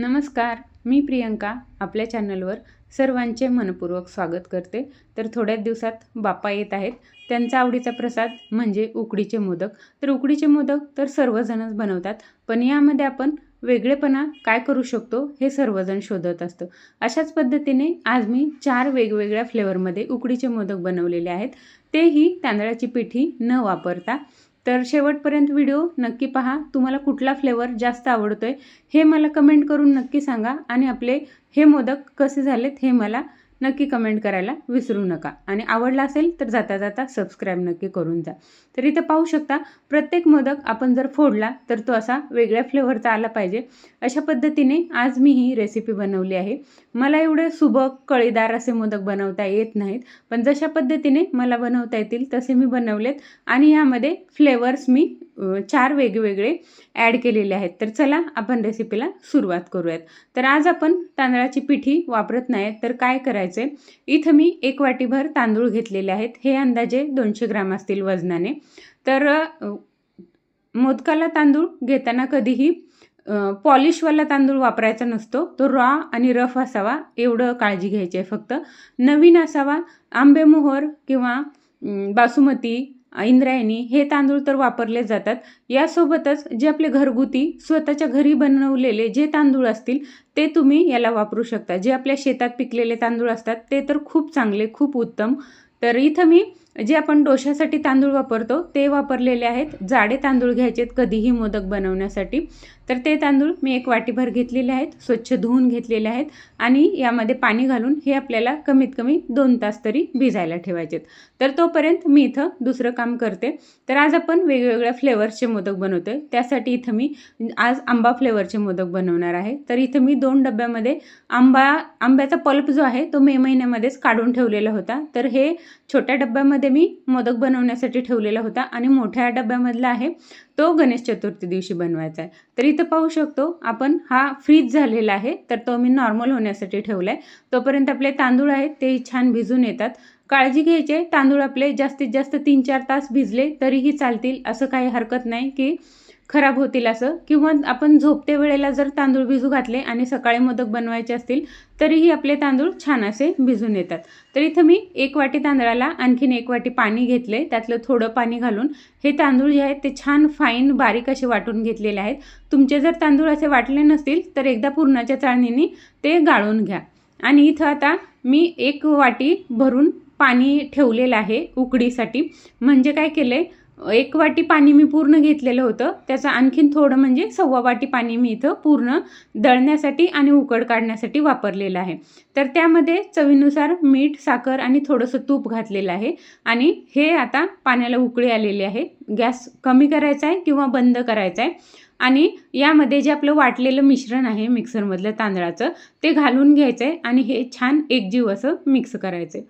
नमस्कार मी प्रियंका आपल्या चॅनलवर सर्वांचे मनपूर्वक स्वागत करते. तर थोड्याच दिवसात बाप्पा येत आहेत. त्यांचा आवडीचा प्रसाद म्हणजे उकडीचे मोदक. तर उकडीचे मोदक तर सर्वजणच बनवतात पण यामध्ये आपण वेगळेपणा काय करू शकतो हे सर्वजण शोधत असतं. अशाच पद्धतीने आज मी चार वेगवेगळ्या फ्लेवरमध्ये उकडीचे मोदक बनवलेले आहेत. तेही तांदळाची पिठी न वापरता. तर शेवटपर्यंत व्हिडिओ नक्की पहा. तुम्हाला कुठला फ्लेवर जास्त आवडतो आहे हे मला कमेंट करून नक्की सांगा आणि आपले हे मोदक कसे झालेत हे मला नक्की कमेंट करायला विसरू नका. आणि आवडला असेल तर जाता जाता सबस्क्राईब नक्की करून जा. तर इथं पाहू शकता प्रत्येक मोदक आपण जर फोडला तर तो असा वेगळ्या फ्लेवरचा आला पाहिजे. अशा पद्धतीने आज मी ही रेसिपी बनवली आहे. मला एवढे सुबक कळीदार असे मोदक बनवता येत नाहीत. पण जशा पद्धतीने मला बनवता येतील तसे मी बनवलेत. आणि यामध्ये फ्लेवर्स मी चार वेगवेगळे ॲड केलेले आहेत. तर चला आपण रेसिपीला सुरुवात करूयात. तर आज आपण तांदळाची पिठी वापरत नाही तर काय करायचं आहे इथं मी एक वाटीभर तांदूळ घेतलेले आहेत. हे अंदाजे दोनशे ग्राम असतील वजनाने. तर मोदकाला तांदूळ घेताना कधीही पॉलिशवाला तांदूळ वापरायचा नसतो. तो रॉ आणि रफ असावा. एवढं काळजी घ्यायची आहे फक्त. नवीन असावा. आंबेमोहर किंवा बासुमती इंद्रायणी हे तांदूळ तर वापरले जातात. यासोबतच जे आपले घरगुती स्वतःच्या घरी बनवलेले जे तांदूळ असतील ते तुम्ही याला वापरू शकता. जे आपल्या शेतात पिकलेले तांदूळ असतात ते तर खूप चांगले खूप उत्तम. तर इथं मी जे आपण डोशासाठी तांदूळ वापरतो ते वापरलेले आहेत. जाडे तांदूळ घ्यायचेत कधीही मोदक बनवण्यासाठी. तर ते तांदूळ मी एक वाटीभर घेतलेले आहेत स्वच्छ धुवून घेतलेले आहेत आणि यामध्ये पाणी घालून हे आपल्याला कमीत कमी दोन तास तरी भिजायला ठेवायचेत. तर तोपर्यंत मी इथं दुसरं काम करते. तर आज आपण वेगवेगळ्या फ्लेवर्सचे मोदक बनवतोय. त्यासाठी इथं मी आज आंबा फ्लेवरचे मोदक बनवणार आहे. तर इथं मी दोन डब्यामध्ये आंबा आंब्याचा पल्प जो आहे तो मे महिन्यामध्येच काढून ठेवलेला होता. तर हे छोट्या डब्यामध्ये मी मोदक बनवण्यासाठी ठेवलेला होता आणि मोठ्या डब्यामधला आहे तो गणेश चतुर्थी दिवशी बनवायचा आहे. तर इथं पाहू शकतो आपण हा फ्रीज झालेला आहे तर तो मी नॉर्मल होण्यासाठी ठेवला आहे तोपर्यंत आपले तांदूळ आहेत ते छान भिजून येतात. काळजी घ्यायची तांदूळ आपले जास्तीत जास्त तीन चार तास भिजले तरीही चालतील असं काही हरकत नाही की खराब होतील असं? किंवा आपण झोपते वेळेला जर तांदूळ भिजू घातले आणि सकाळी मोदक बनवायचे असतील तरीही आपले तांदूळ छान असे भिजून येतात. तर इथं मी एक वाटी तांदळाला आणखीन एक वाटी पाणी घेतले त्यातलं थोडं पाणी घालून हे तांदूळ जे आहेत ते छान फाईन बारीक असे वाटून घेतलेले आहेत. तुमचे जर तांदूळ असे वाटले नसतील तर एकदा पूर्णाच्या चाळणीने ते गाळून घ्या. आणि इथं आता मी एक वाटी भरून पाणी ठेवलेलं आहे उकडीसाठी. म्हणजे काय केलं आहे एक वाटी पाणी मी पूर्ण घेतलेलं होतं. त्याचं आणखीन थोडं म्हणजे सव्वा वाटी पाणी मी इथं पूर्ण दळण्यासाठी आणि उकड काढण्यासाठी वापरलेलं आहे. तर त्यामध्ये चवीनुसार मीठ साखर आणि थोडंसं तूप घातलेलं आहे. आणि हे आता पाण्याला उकळी आलेली आहे. गॅस कमी करायचा आहे किंवा बंद करायचा आहे. आणि यामध्ये जे आपलं वाटलेलं मिश्रण आहे मिक्सरमधलं तांदळाचं ते घालून घ्यायचं आहे आणि हे छान एकजीव असं मिक्स करायचं आहे.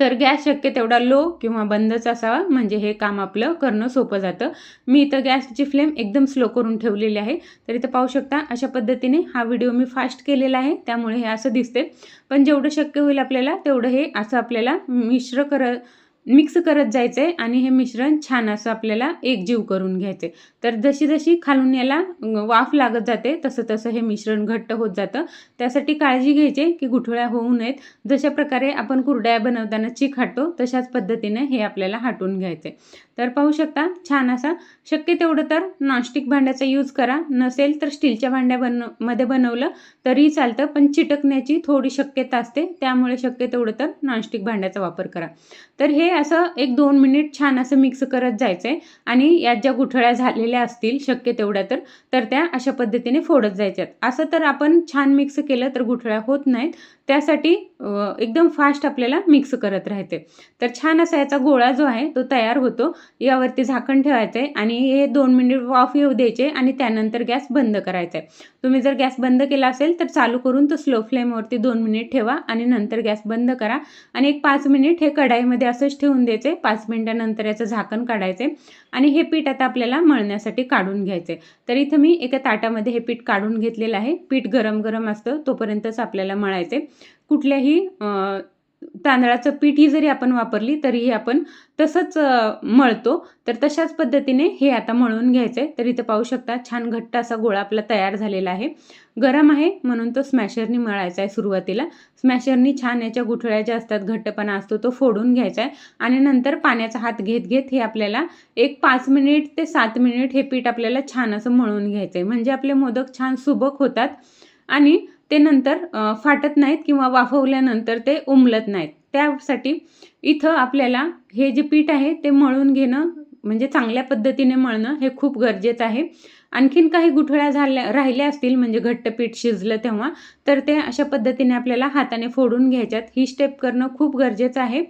तर गॅस शक्य तेवढा लो किंवा बंदच असावा. म्हणजे हे काम आपलं करणं सोपं जातं. मी इथं गॅसची फ्लेम एकदम स्लो करून ठेवलेली आहे. तर इथं पाहू शकता अशा पद्धतीने हा व्हिडिओ मी फास्ट केलेला आहे. त्यामुळे हे असं दिसते पण जेवढं शक्य होईल आपल्याला तेवढं हे असं आपल्याला मिश्र कर मिक्स करत जायचं आहे आणि हे मिश्रण छान असं आपल्याला एकजीव करून घ्यायचं. आहे तर जशी जशी खालून याला वाफ लागत जाते तसं तसं हे मिश्रण घट्ट होत जातं. त्यासाठी काळजी घ्यायची की गुठळ्या होऊ नयेत. जशा प्रकारे आपण कुरड्या बनवताना चीक हाटतो तशाच पद्धतीने हे आपल्याला हाटून घ्यायचं. तर पाहू शकता छान असा शक्य तेवढं तर नॉनस्टिक भांड्याचा यूज करा. नसेल तर स्टीलच्या भांड्या बनमध्ये बनवलं तरीही चालतं पण चिटकण्याची थोडी शक्यता असते. त्यामुळे शक्य तेवढं तर नॉनस्टिक भांड्याचा वापर करा. तर हे असं एक दोन मिनिट छान असं मिक्स करत जायचं आहे आणि यात ज्या गुठळ्या झालेल्या असतील शक्य तेवढ्या तर तर त्या अशा पद्धतीने फोडत जायच्यात. असं तर आपण छान मिक्स केलं तर गुठळ्या होत नाहीत. त्यासाठी एकदम फास्ट आपल्याला मिक्स करत राहते. तर छान असा याचा गोळा जो आहे तो तयार होतो. यावरती झाकण ठेवायचं आहे आणि हे दोन मिनिट वाफ येऊ द्यायचे आणि त्यानंतर गॅस बंद करायचा आहे तुम्ही जर गॅस बंद केला असेल तर चालू करून तो स्लो फ्लेमवरती दोन मिनिट ठेवा आणि नंतर गॅस बंद करा. आणि एक पाच मिनिट हे कढाईमध्ये असंच ठेवून द्यायचे. पाच मिनिटानंतर याचं झाकण काढायचे आणि हे पीठ आता आपल्याला मळण्यासाठी काढून घ्यायचे तर इथं मी एका ताटामध्ये हे पीठ काढून घेतलेलं आहे. पीठ गरम गरम असतं तोपर्यंतच आपल्याला मळायचे कुठल्याही तांदळाचं पीठही जरी आपण वापरली तरीही आपण तसंच मळतो. तर तशाच पद्धतीने हे आता मळून घ्यायचं. आहे तर इथं पाहू शकता छान घट्ट असा गोळा आपला तयार झालेला आहे. गरम आहे म्हणून तो स्मॅशरनी मळायचा आहे सुरुवातीला. स्मॅशरनी छान याच्या गुठळ्या ज्या असतात घट्टपणा असतो तो फोडून घ्यायचा आहे. आणि नंतर पाण्याचा हात घेत घेत हे आपल्याला एक पाच मिनिट ते सात मिनिट हे पीठ आपल्याला छान असं मळून घ्यायचं आहे म्हणजे आपले मोदक छान सुबक होतात. आणि ते नंतर फाटत नाहीत किंवा वाफवल्यानंतर ते उमलत नाहीत. त्यासाठी इथं आपल्याला हे जे पीठ आहे ते मळून घेणं म्हणजे चांगल्या पद्धतीने मळणं हे खूप गरजेचं आहे. आणखीन काही गुठळ्या झाल्या राहिल्या असतील म्हणजे घट्ट पीठ शिजलं तेव्हा तर ते अशा पद्धतीने आपल्याला हाताने फोडून घ्यायच्यात. ही स्टेप करणं खूप गरजेचं आहे.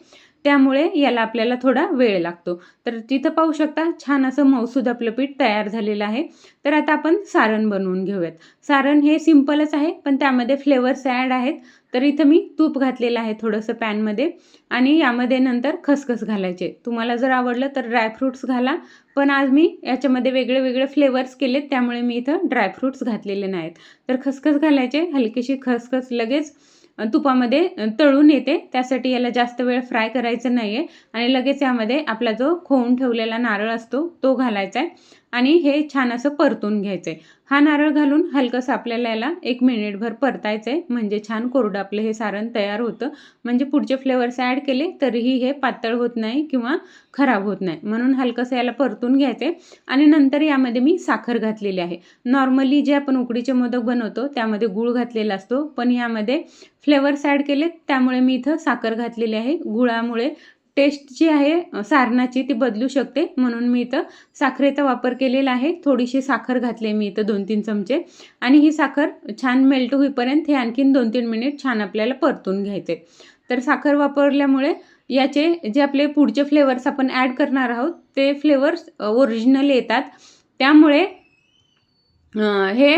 त्यामुळे याला आपल्याला थोडा वेळ लागतो. तर तिथं पाहू शकता छान असं मौसूद आपलं पीठ तयार झालेलं आहे. तर आता आपण सारण बनवून घेऊयात. सारण हे सिम्पलच आहे पण त्यामध्ये फ्लेवर्स ॲड आहेत. तर इथं मी तूप घातलेलं आहे थोडंसं पॅनमध्ये आणि यामध्ये नंतर खसखस घालायचे. तुम्हाला जर आवडलं तर ड्रायफ्रूट्स घाला पण आज मी याच्यामध्ये वेगळे वेगळे फ्लेवर्स केलेत त्यामुळे मी इथं ड्रायफ्रूट्स घातलेले नाहीत. तर खसखस घालायचे हलकीशी खसखस लगेच तुपामध्ये तळून येते. त्यासाठी याला जास्त वेळ फ्राय करायचं नाही आहे आणि लगेच यामध्ये आपला जो खोवून ठेवलेला नारळ असतो तो घालायचा आहे. आणि हे छान असं परतून घ्यायचं आहे हा नारळ घालून हलकंसं आपल्याला याला एक मिनिटभर परतायचं आहे म्हणजे छान कोरडं आपलं हे सारण तयार होतं. म्हणजे पुढचे फ्लेवर्स ॲड केले तरीही हे पातळ होत नाही किंवा खराब होत नाही. म्हणून हलकंसं याला परतून घ्यायचं आहे आणि नंतर यामध्ये मी साखर घातलेली आहे. नॉर्मली जे आपण उकडीचे मोदक बनवतो त्यामध्ये गूळ घातलेला असतो. पण यामध्ये फ्लेवर्स ॲड केले त्यामुळे मी इथं साखर घातलेली आहे. गुळामुळे टेस्ट जी आहे सारणाची ती बदलू शकते. म्हणून मी इथं साखरेचा वापर केलेला आहे. थोडीशी साखर घातली आहे मी इथं दोन तीन चमचे. आणि ही साखर छान मेल्ट होईपर्यंत हे आणखीन दोन तीन मिनिट छान आपल्याला परतून घ्यायचे. तर साखर वापरल्यामुळे याचे जे आपले पुढचे फ्लेवर्स आपण ॲड करणार आहोत ते फ्लेवर्स ओरिजिनल येतात. त्यामुळे हे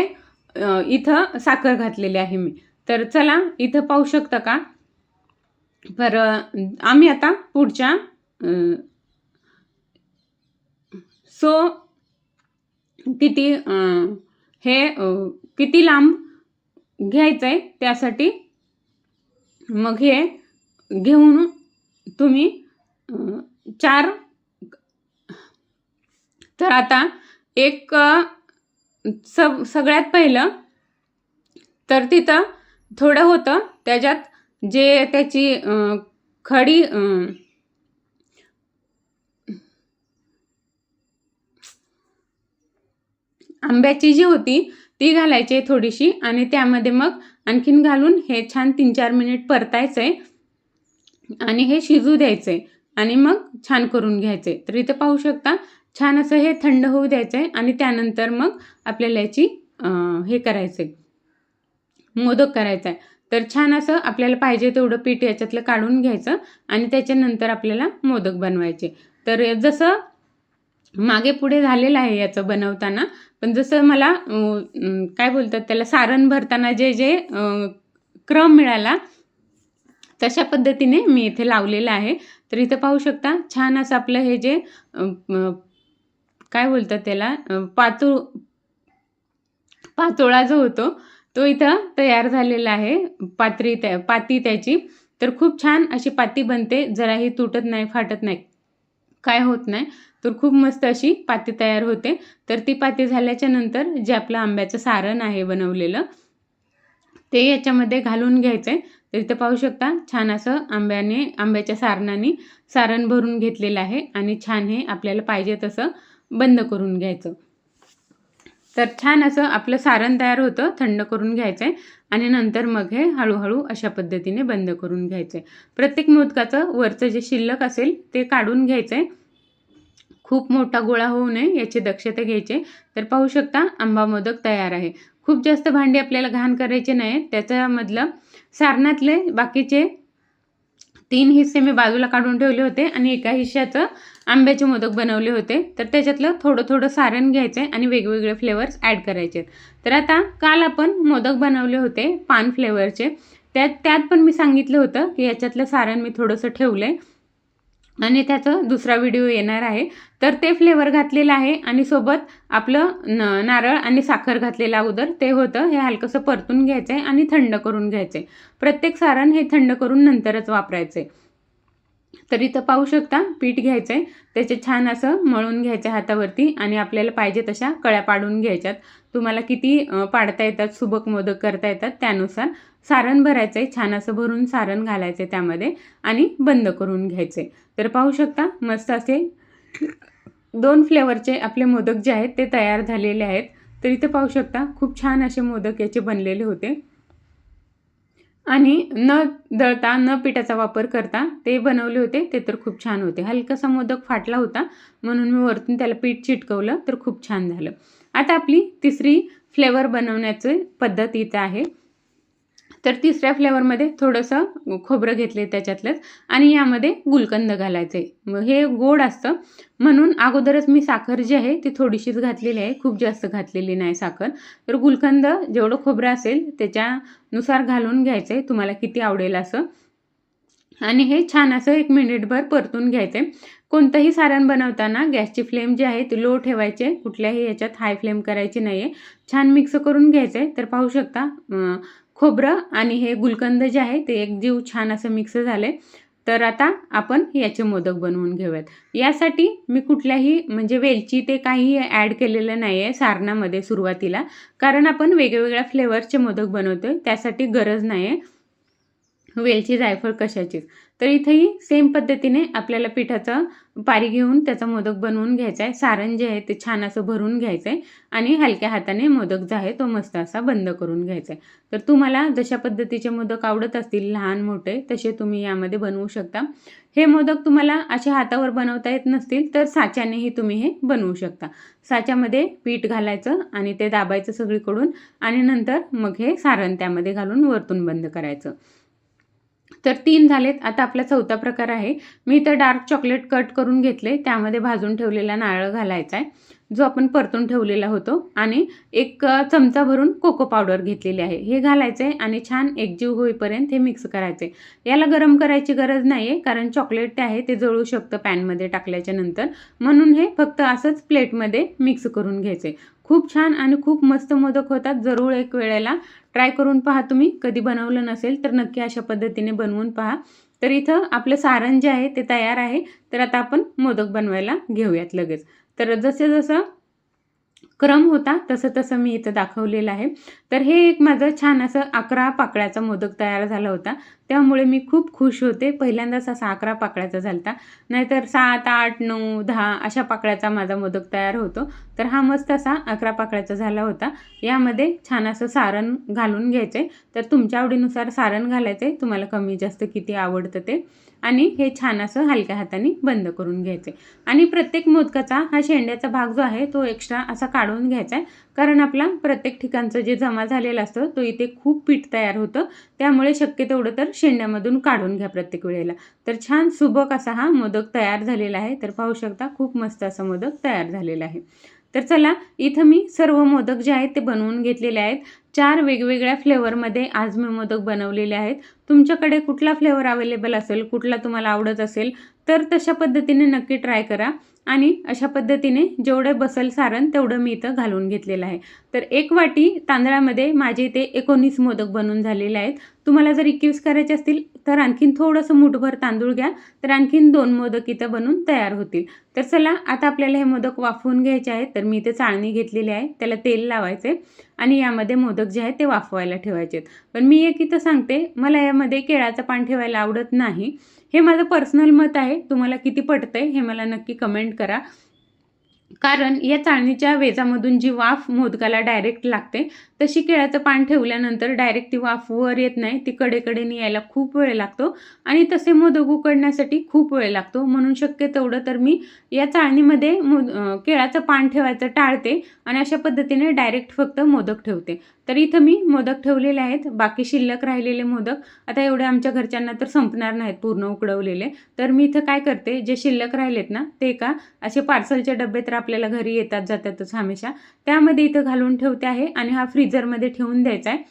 इथं साखर घातलेली आहे मी. तर चला इथं पाहू शकता का? तर आम्ही आता पुढच्या सो किती हे किती लांब घ्यायचं आहे त्यासाठी मग हे घेऊन तुम्ही चार तर आता एक सग स सगळ्यात पहिलं तर तिथं थोडं होतं त्याच्यात जे त्याची खडी आंब्याची जी होती ती घालायची थोडीशी आणि त्यामध्ये मग आणखीन घालून हे छान तीन चार मिनिट परतायचं आहे आणि हे शिजू द्यायचं आहे आणि मग छान करून घ्यायचं आहे. तर इथं पाहू शकता छान असं हे थंड होऊ द्यायचं आहे आणि त्यानंतर मग आपल्याला याची अं, हे करायचं आहे. मोदक करायचा आहे. तर छान असं आपल्याला पाहिजे तेवढं पीठ याच्यातलं काढून घ्यायचं आणि त्याच्यानंतर आपल्याला मोदक बनवायचे. तर जसं मागे पुढे झालेलं आहे याचं बनवताना पण जसं मला काय बोलतात त्याला सारण भरताना जे जे क्रम मिळाला तशा पद्धतीने मी इथे लावलेलं आहे. तर इथं पाहू शकता छान असं आपलं हे जे काय बोलतात त्याला पातोळ पातोळा जो होतो तो इथं तयार झालेला आहे. पात्री त्या पाती त्याची. तर खूप छान अशी पाती बनते. जराही तुटत नाही फाटत नाही काय होत नाही. तर खूप मस्त अशी पाती तयार होते. तर ती पाती झाल्याच्यानंतर जे आपलं आंब्याचं सारण आहे बनवलेलं ते याच्यामध्ये घालून घ्यायचं आहे तर इथं पाहू शकता छान असं आंब्याने आंब्याच्या सारणाने सारण भरून घेतलेलं आहे. आणि छान हे आपल्याला पाहिजे तसं बंद करून घ्यायचं. तर छान असं आपलं सारण तयार होतं थंड करून घ्यायचं आहे आणि नंतर मग हे हळूहळू अशा पद्धतीने बंद करून घ्यायचं आहे प्रत्येक मोदकाचं वरचं जे शिल्लक असेल ते काढून घ्यायचं आहे खूप मोठा गोळा होऊ नये याची दक्षता घ्यायची तर पाहू शकता आंबा मोदक तयार आहे. खूप जास्त भांडी आपल्याला घाण करायचे नाही त्याच्यामधलं सारणातले बाकीचे तीन हिस्से मी बाजूला काढून ठेवले होते आणि एका हिश्श्याचं आंब्याचे मोदक बनवले होते. तर त्याच्यातलं थोडं थोडं सारण घ्यायचं आहे आणि वेगवेगळे फ्लेवर्स ॲड करायचे तर आता काल आपण मोदक बनवले होते पान फ्लेवरचे. त्यात त्यात पण मी सांगितलं होतं की याच्यातलं सारण मी थोडंसं ठेवलं आहे आणि त्याचं दुसरा व्हिडिओ येणार आहे. तर ते फ्लेवर घातलेलं आहे आणि सोबत आपलं न नारळ आणि साखर घातलेलं अगोदर ते होतं. हे हलकंसं परतून घ्यायचं आहे आणि थंड करून घ्यायचं आहे प्रत्येक सारण हे थंड करून नंतरच वापरायचं आहे तर इथं पाहू शकता पीठ घ्यायचं आहे त्याचे छान असं मळून घ्यायचं हातावरती आणि आपल्याला पाहिजे तशा कळ्या पाडून घ्यायच्यात. तुम्हाला किती पाडता येतात सुबक मोदक करता येतात त्यानुसार सारण भरायचं आहे छान असं भरून सारण घालायचं आहे त्यामध्ये आणि बंद करून घ्यायचे तर पाहू शकता मस्त असे दोन फ्लेवरचे आपले मोदक जे आहेत ते तयार झालेले आहेत. तर इथे पाहू शकता खूप छान असे मोदक याचे बनलेले होते. आणि न दळता न पिठाचा वापर करता ते बनवले होते. ते तर खूप छान होते. हलकासा मोदक फाटला होता. म्हणून मी वरतून त्याला पीठ चिटकवलं तर खूप छान झालं. आता आपली तिसरी फ्लेवर बनवण्याची पद्धत इथं आहे. तर तिसऱ्या फ्लेवरमध्ये थोडंसं खोबरं घेतले त्याच्यातलंच आणि यामध्ये गुलकंद घालायचे मग हे गोड असतं. म्हणून अगोदरच मी साखर जी आहे ती थोडीशीच घातलेली आहे. खूप जास्त घातलेली नाही साखर. तर गुलकंद जेवढं खोबरं असेल त्याच्यानुसार घालून घ्यायचं आहे तुम्हाला किती आवडेल असं. आणि हे छान असं एक मिनिटभर परतून घ्यायचं आहे कोणतंही सारण बनवताना गॅसची फ्लेम जी आहे ती लो ठेवायचे कुठल्याही याच्यात हाय फ्लेम करायची नाही आहे छान मिक्स करून घ्यायचं आहे तर पाहू शकता खोबरं आणि हे गुलकंद जे आहे ते एक जीव छान असं मिक्स झाले तर आता आपण याचे मोदक बनवून घेऊयात. यासाठी मी कुठल्याही म्हणजे वेलची ते काही ॲड केलेलं नाही आहे सारणामध्ये सुरुवातीला. कारण आपण वेगवेगळ्या फ्लेवरचे मोदक बनवतो आहे त्यासाठी गरज नाही आहे वेलची जायफळ कशाचीच. तर इथेही सेम पद्धतीने आपल्याला पिठाचं पारी घेऊन त्याचा मोदक बनवून घ्यायचा आहे सारण जे आहे ते छान असं भरून घ्यायचं आहे आणि हलक्या हाताने मोदक जो आहे तो मस्त असा बंद करून घ्यायचा आहे तर तुम्हाला जशा पद्धतीचे मोदक आवडत असतील लहान मोठे तसे तुम्ही यामध्ये बनवू शकता. हे मोदक तुम्हाला अशा हातावर बनवता येत नसतील तर साच्यानेही तुम्ही हे बनवू शकता. साच्यामध्ये पीठ घालायचं आणि ते दाबायचं सगळीकडून आणि नंतर मग हे सारण त्यामध्ये घालून वरतून बंद करायचं. तर तीन झालेत. आता आपला चौथा प्रकार आहे. मी इथं डार्क चॉकलेट कट करून घेतले त्यामध्ये भाजून ठेवलेला नारळ घालायचा आहे जो आपण परतून ठेवलेला होतो. आणि एक चमचा भरून कोको पावडर घेतलेली आहे. हे घालायचं आहे आणि छान एकजीव होईपर्यंत हे मिक्स करायचे याला गरम करायची गरज नाही आहे कारण चॉकलेट ते आहे ते जळू शकतं पॅनमध्ये टाकल्याच्या नंतर. म्हणून हे फक्त असंच प्लेटमध्ये मिक्स करून घ्यायचे खूप छान आणि खूप मस्त मोदक होतात. जरूर एक वेळेला ट्राय करून पहा तुम्ही. कधी बनवलं नसेल तर नक्की अशा पद्धतीने बनवून पहा. तर इथं आपलं सारण जे आहे ते तयार आहे. तर आता आपण मोदक बनवायला घेऊयात लगेच. तर जसे जसं क्रम होता तसं तसं मी इथं दाखवलेलं आहे. तर हे एक माझं छान असं अकरा पाकळ्याचा मोदक तयार झाला होता. त्यामुळे मी खूप खुश होते. पहिल्यांदाच असा अकरा पाकळ्याचा झाला होता नाहीतर सात आठ नऊ दहा अशा पाकळ्याचा माझा मोदक तयार होतो. तर हा मस्त असा अकरा पाकळ्याचा झाला होता. यामध्ये छान असं सारण घालून घ्यायचे. तर तुमच्या आवडीनुसार सारण घालायचे. तुम्हाला कमी जास्त किती आवडतं ते. आणि हे छान असं हलक्या हाताने बंद करून घ्यायचे. आणि प्रत्येक मोदकाचा हा शेंड्याचा भाग जो आहे तो एक्स्ट्रा असा काढून घ्यायचा आहे. कारण आपला प्रत्येक ठिकाणचं जे जमा झालेलं असतं तो इथे खूप पीठ तयार होतं. त्यामुळे शक्य तेवढं तर शेंड्यामधून काढून घ्या प्रत्येक वेळेला. तर छान सुबक असा हा मोदक तयार झालेला आहे. तर पाहू शकता खूप मस्त असा मोदक तयार झालेला आहे. तर चला इथं मी सर्व मोदक जे आहेत ते बनवून घेतलेले आहेत. चार वेगवेगळ्या फ्लेवरमध्ये आज मी मोदक बनवलेले आहेत. तुमच्याकडे कुठला फ्लेवर अवेलेबल असेल कुठला तुम्हाला आवडत असेल तर तशा पद्धतीने नक्की ट्राय करा. आणि अशा पद्धतीने जेवढं बसल सारण तेवढं मी इथं घालून घेतलेलं आहे. तर एक वाटी तांदळामध्ये माझे इथे एकोणीस मोदक बनून झालेले आहेत. तुम्हाला जर एकवीस करायचे असतील तर आणखीन थोडंसं मुठभर तांदूळ घ्या तर आणखीन दोन मोदक इथं बनून तयार होतील. तर चला आता आपल्याला हे मोदक वाफवून घ्यायचे आहेत. तर मी इथे चाळणी घेतलेली आहे त्याला तेल लावायचे आणि यामध्ये मोदक जे आहेत ते वाफवायला ठेवायचे आहेत. पण मी एक इथं सांगते मला यामध्ये केळाचं पान ठेवायला आवडत नाही. हे माझं पर्सनल मत आहे. तुम्हाला किती पटतंय हे मला नक्की कमेंट करा. कारण या चाळणीच्या वेजामधून जी वाफ मोदकाला डायरेक्ट लागते तशी केळाचं पान ठेवल्यानंतर डायरेक्ट ती वाफ वर येत नाही ती कडेकडेने यायला खूप वेळ लागतो आणि तसे मोदक उकडण्यासाठी खूप वेळ लागतो. म्हणून शक्य तेवढं तर मी या चाळणीमध्ये मोद केळाचं पान ठेवायचं टाळते आणि अशा पद्धतीने डायरेक्ट फक्त मोदक ठेवते. तर इथं मी मोदक ठेवलेले आहेत. बाकी शिल्लक राहिलेले मोदक. आता एवढे आमच्या घरच्यांना तर संपणार नाहीत पूर्ण उकडवलेले. तर मी इथं काय करते जे शिल्लक राहिलेत ना ते का असे पार्सलचे डबे तर आपल्याला घरी येतात जातातच हमेशा. त्यामध्ये इथं घालून ठेवते आहे आणि हा फ्रीजरमध्ये ठेवून द्यायचा आहे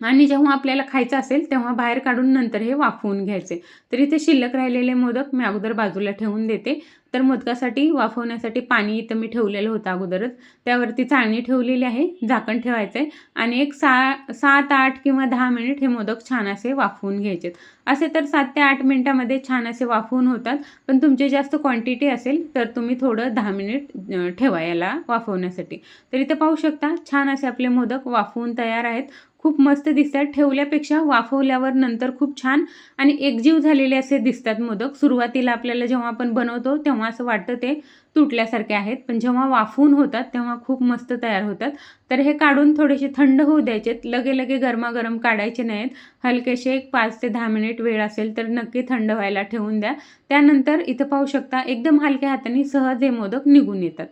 आणि जेव्हा आपल्याला खायचं असेल तेव्हा बाहेर काढून नंतर हे वाफवून घ्यायचे. तर इथे शिल्लक राहिलेले मोदक मी अगोदर बाजूला ठेवून देते. तर मोदकासाठी वाफवण्यासाठी पाणी इथं मी ठेवलेलं होतं अगोदरच. त्यावरती चाळणी ठेवलेली आहे झाकण ठेवायचं आहे आणि एक सा सात आठ किंवा दहा मिनिट हे मोदक छान असे वाफवून घ्यायचे असे तर सात ते आठ मिनिटामध्ये छान असे वाफवून होतात पण तुमची जास्त क्वांटिटी असेल तर तुम्ही थोडं दहा मिनिट ठेवा याला वाफवण्यासाठी. तर इथं पाहू शकता छान असे आपले मोदक वाफवून तयार आहेत. खूप मस्त दिसतात. ठेवल्यापेक्षा वाफवल्यावर नंतर खूप छान आणि एकजीव झालेले असे दिसतात मोदक. सुरुवातीला आपल्याला जेव्हा आपण बनवतो तेव्हा असं वाटतं ते तुटल्यासारखे आहेत. पण जेव्हा वाफवून होतात तेव्हा खूप मस्त तयार होतात. तर हे काढून थोडेसे थंड होऊ द्यायचेत. लगे लगे गरमागरम काढायचे नाहीत. हलकेसे एक पाच ते दहा मिनिट वेळ असेल तर नक्की थंड व्हायला ठेवून द्या. त्यानंतर इथं पाहू शकता एकदम हलक्या हाताने सहज हे मोदक निघून येतात.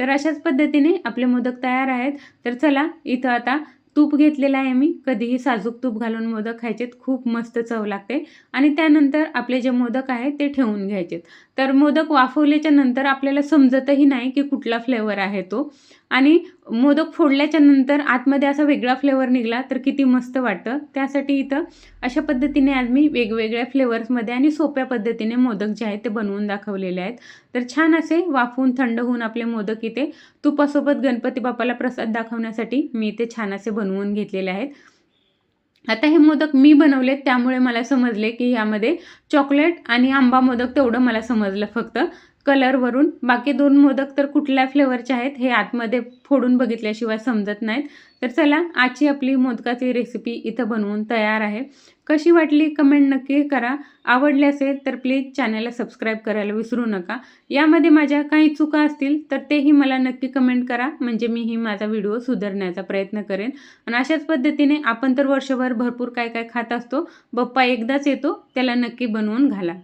तर अशाच पद्धतीने आपले मोदक तयार आहेत. तर चला इथं आता तूप घेतलेलं आहे मी. कधीही साजूक तूप घालून मोदक खायचेत. खूप मस्त चव लागते. आणि त्यानंतर आपले जे मोदक आहे ते ठेवून घ्यायचेत. तर मोदक वाफवल्याच्या नंतर आपल्याला समजतही नाही की कुठला फ्लेवर आहे तो. आणि मोदक फोडल्याच्या नंतर आतमध्ये असा वेगळा फ्लेवर निघाला तर किती मस्त वाटतं. त्यासाठी इथं अशा पद्धतीने आज मी वेगवेगळ्या फ्लेवर्समध्ये आणि सोप्या पद्धतीने मोदक जे आहेत ते बनवून दाखवलेले आहेत. तर छान असे वाफवून थंड होऊन आपले मोदक इथे तुपासोबत गणपती बाप्पाला प्रसाद दाखवण्यासाठी मी इथे छान असे बनवून घेतलेले आहेत. आता हे मोदक मी बनवलेत त्यामुळे मला समजले की ह्यामध्ये चॉकलेट आणि आंबा मोदक तेवढं मला समजलं फक्त. कलरवरून. बाकी दोन मोदक तर कुठल्या फ्लेवरचे आहेत हे आतमध्ये फोडून बघितल्याशिवाय समजत नाहीत. तर चला आजची आपली मोदकाची रेसिपी इथं बनवून तयार आहे. कशी वाटली कमेंट नक्की करा. आवडली असेल तर प्लीज चॅनलला सबस्क्राईब करायला विसरू नका. यामध्ये माझ्या काही चुका असतील तर तेही मला नक्की कमेंट करा. म्हणजे मीही माझा व्हिडिओ सुधारण्याचा प्रयत्न करेन. आणि अशाच पद्धतीने आपण तर वर्षभर भरपूर काय काय खात असतो. बप्पा एकदाच येतो त्याला नक्की बनवून घाला.